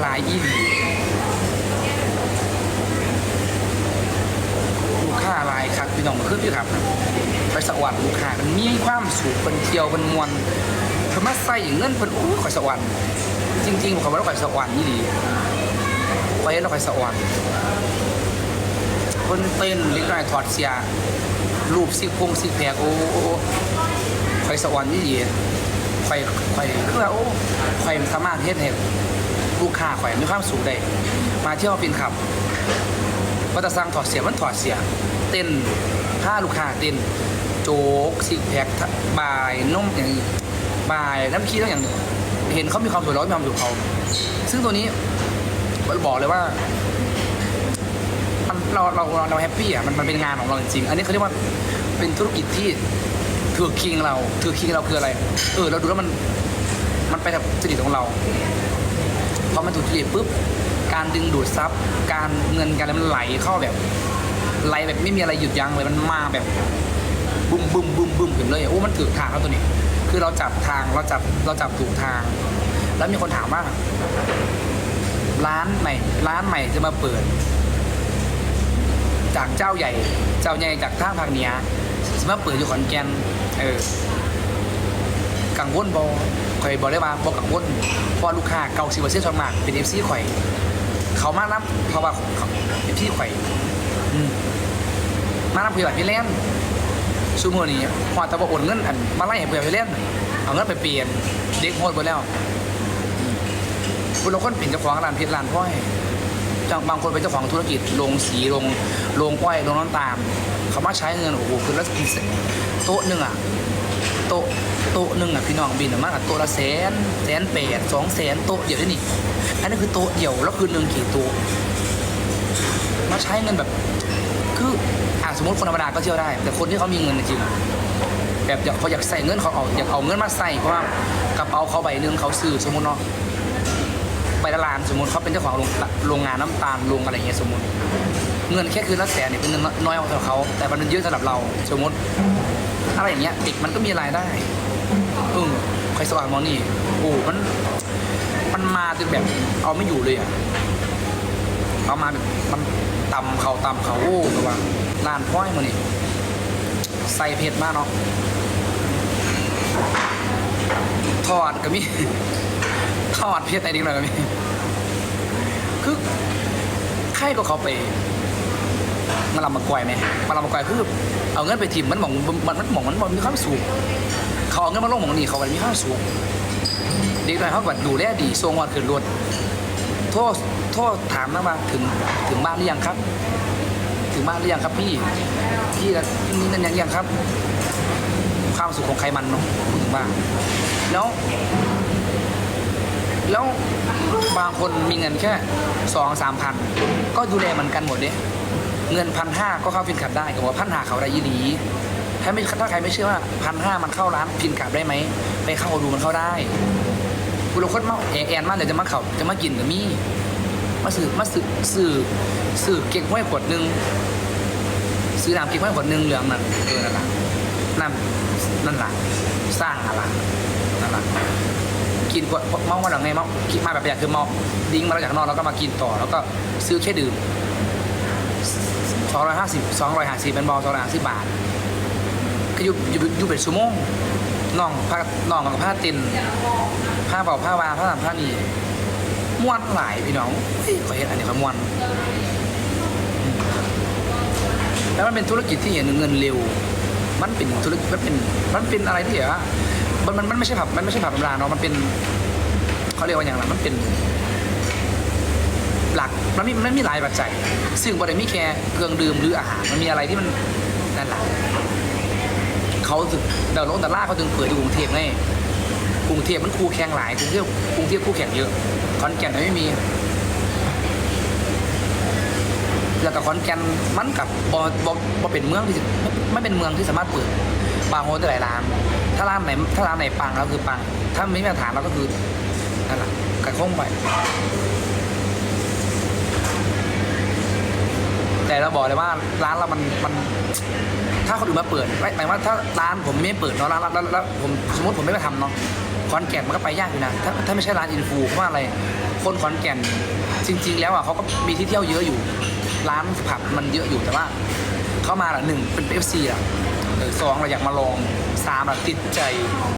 หลายอีหลีลูกค้าลายครับพี่น้องมาขึ้นพี่ครับ ไปสวรรค์ลูกค้ามันมีความสุขเป็นเที่ยวเป็นมวลเพิ่นมาใส่เงินเพิ่นโอ้ข่อยสวรรค์จริงๆผมว่าเราข่อยสวรรค์นี่ดีไปเราข่อยสวรรค์เพิ่นเต้นเล็กน้อยถอดเสียรูปซิกพงซิกแพกโอ้โอ้ข่อยสวรรค์นี่ดีข่อยข่อยคือว่าโอ้ข่อยสามารถเฮ็ดให้ ลูกค้าข่อยมีความสุขได้มาเที่ยวฟินขับว่าจะสร้างถอดเสียมันถอดเสีย เต้นผ้าลูกค้าเต้นโจ๊กซิแพคบายนุ่มอย่างนี้บายน้ำขี้ต้องอย่างเห็นเขามีความสวยร้อยมีความสุขเขาซึ่งตัวนี้บอกเลยว่ามันเราเราเราเราแฮปปี้อะมันมันเป็นงานของเราจริงๆอันนี้เขาเรียกว่าเป็นธุรกิจที่ถือคิงเราถือคิงเราคืออะไร เออเราดูแล้วมันมันไปกับจริตของเรา พอมันถูกจริตปุ๊บการดึงดูดซับการเงินการอะไรมันไหลเข้าแบบไหลแบบไม่มีอะไรหยุดยั้งเลยมันมาแบบบุ้มบุ้มบุ้มบุ้มขึ้นเลยโอ้มันถูกทางแล้วตัวนี้ คือเราจับทางเราจับเราจับถูกทาง แล้วมีคนถามว่า ร้านใหม่ร้านใหม่จะมาเปิด จากเจ้าใหญ่ เจ้าใหญ่จากทางภาคเหนือจะมาเปิดอยู่ขอนแก่นเออ กังวลบอข่อยบอกได้ว่าบอกังวลเพราะลูกค้าเก่าสิบเปอร์เซ็นต์ส่วนมากเป็นเอฟซีข่อย เขามากนับเพราะว่าเขาเอฟซีข่อยอืมมาทำเผื่อพี่เล่นซูโมอนี้พอตะบโอนเงินอันมาไล่ให้เผื่อพี่เล่นเอาเงินไปเปลี่ยนเด็กโหดไปแล้วคุณเราคนเป็นเจ้าของร้านเพชรร้านพ้อยจังบางคนเป็นเจ้าของธุรกิจโรงสีโรงโรงอ้อยโรงน้ำตาลเขามาใช้เงินโอ้โหคือละโต๊ะหนึ่งอะ โต๊ะโต๊ะหนึ่งอะพี่น้องบินออกมาอะโต๊ะละแสนแสนแปดสองแสนโต๊ะเดียวได้นี่อันนี้คือโต๊ะเดียวแล้วคือหนึ่งกี่โต๊ะมาใช้เงินแบบ คืออะสมมติคนธรรมดาก็เที่ยวได้ แต่คนที่เขามีเงินจริงแบบอยากเขาอยากใส่เงินเขาเอาอยากเอาเงินมาใส่เพราะว่ากระเป๋าเขาใบหนึ่งเขาซื้อสมมติเนาะใบละลานสมมติเขาเป็นเจ้าของโรงโรงงานน้ำตาลโรงอะไรเงี้ยสมมติ เงินแค่คืนละแสนเนี่ยเป็นเงินน้อยสำหรับเขาแต่มันเยอะสำหรับเรา สมมติ อะไรอย่างเงี้ยเด็กมันก็มีรายได้อืมใครสว่างมองนี่โอ้มัน มันมาจนแบบ เอาไม่อยู่เลยอะเอามาแบบมันตำเขาตำเขาโอ้ระวังร้านพ้อยมันนี่ใส่เผ็ดมากเนาะทอดก็มีทอดเผ็ดอะไรดีหน่อยก็มีคือใครก็เขาไป มาลำมากวยไหมมาลำมากวยคือเอาเงินไปทิมมันหมองมันมันหมองมันมันมีความสูงเขาเอาเงินมาลงหมองนี่เขาก็มีความสูงเด็กหน่อยเขาแบบดูแลดีทรงวัดขึ้นรถโทษโทษถามนะว่าถึงถึงบ้านหรือยังครับ ถึงบ้านหรือยังครับพี่พี่นี่นั่นยังยังครับ ความสุขของใครมันเนาะถึงบ้านแล้วแล้วบางคนมีเงินแค่สองสามพัน ก็ดูแลเหมือนกันหมดเด้ เงินพันห้าก็เข้าฟินขับได้กับว่าพันหาเขาได้ยีหลีถ้าไม่ถ้าใครไม่เชื่อว่าพันห้ามันเข้าร้านฟินขับได้ไหมไปเข้าดูมันเข้าได้กูเราคนเมาแอนแอนมากเดี๋ยวจะมาเขาจะมากินกับมี่มาสื่อมาสื่อสื่อสื่อเก่งห้วยขวดหนึ่งซื้อน้ำเก่งห้วยขวดหนึ่งเหลืองนั่นเออนั่นละนั่นนั่นละสร้างอะไรนั่นละกินขวดเมาว่าหลังไงเมากินมาแบบอยากคือเมาดิ้งมาแล้วจากนอนแล้วก็มากินต่อแล้วก็ซื้อแค่ดื่ม สองร้อยห้าสิบสองร้อยห้าสิบเป็นบอลสองร้อยห้าสิบบาท ก็อยู่อยู่อยู่เป็นชั่วโมงน้องผ้าน้องกับผ้าตินผ้าเป่าผ้าวาผ้าหลังผ้านีม้วนหลายพี่น้องเฮ้ยขอเห็นอันนี้ขอม้วนแล้วมันเป็นธุรกิจที่เห็นเงินเร็ว มันเป็นธุรกิจมันเป็นมันเป็นอะไรที่แบบว่ามันมันมันไม่ใช่ผับมันไม่ใช่ผับธรรมดาเนาะมันเป็นเขาเรียกว่าอย่างไรมันเป็น หลักมันมีมันมีหลายปัจจัย ซึ่งบริมีแค่เครื่องดื่มหรืออาหาร มันมีอะไรที่มันนั่นแหละเขาถึงดาวโลกดอลลาร์เขาถึงเปิดอยู่กรุงเทพไงกรุงเทพมันคู่แข่งหลายกรุงเทพกรุงเทพคู่แข่งเยอะขอนแก่นไม่มี แล้วก็ขอนแก่นมันกับบอบอบเป็นเมืองที่ไม่เป็นเมืองที่สามารถเปิดบาร์โฮสได้หลายร้าน ถ้าร้านไหนถ้าร้านไหนปังแล้วคือปัง ถ้าไม่มีมาตรฐานเราก็คือนั่นแหละกระคงไป แต่เราบอกเลยว่าร้านเรามันมันถ้าคนอื่นมาเปิดไม่หมายว่าถ้าร้านผมไม่เปิดเนาะร้านแล้วแล้วผมสมมติผมไม่มาทำเนาะขอนแก่นมันก็ไปยากอยู่นะถ้าถ้าไม่ใช่ร้านอินฟูเพราะว่าอะไร คนขอนแก่นจริง ๆ แล้วอะเขาก็มีที่เที่ยวเยอะอยู่ ร้านผับมันเยอะอยู่แต่ว่าเข้ามาละหนึ่งเป็นเอฟซีละเออสองเราอยากมาลองสามเราติดใจ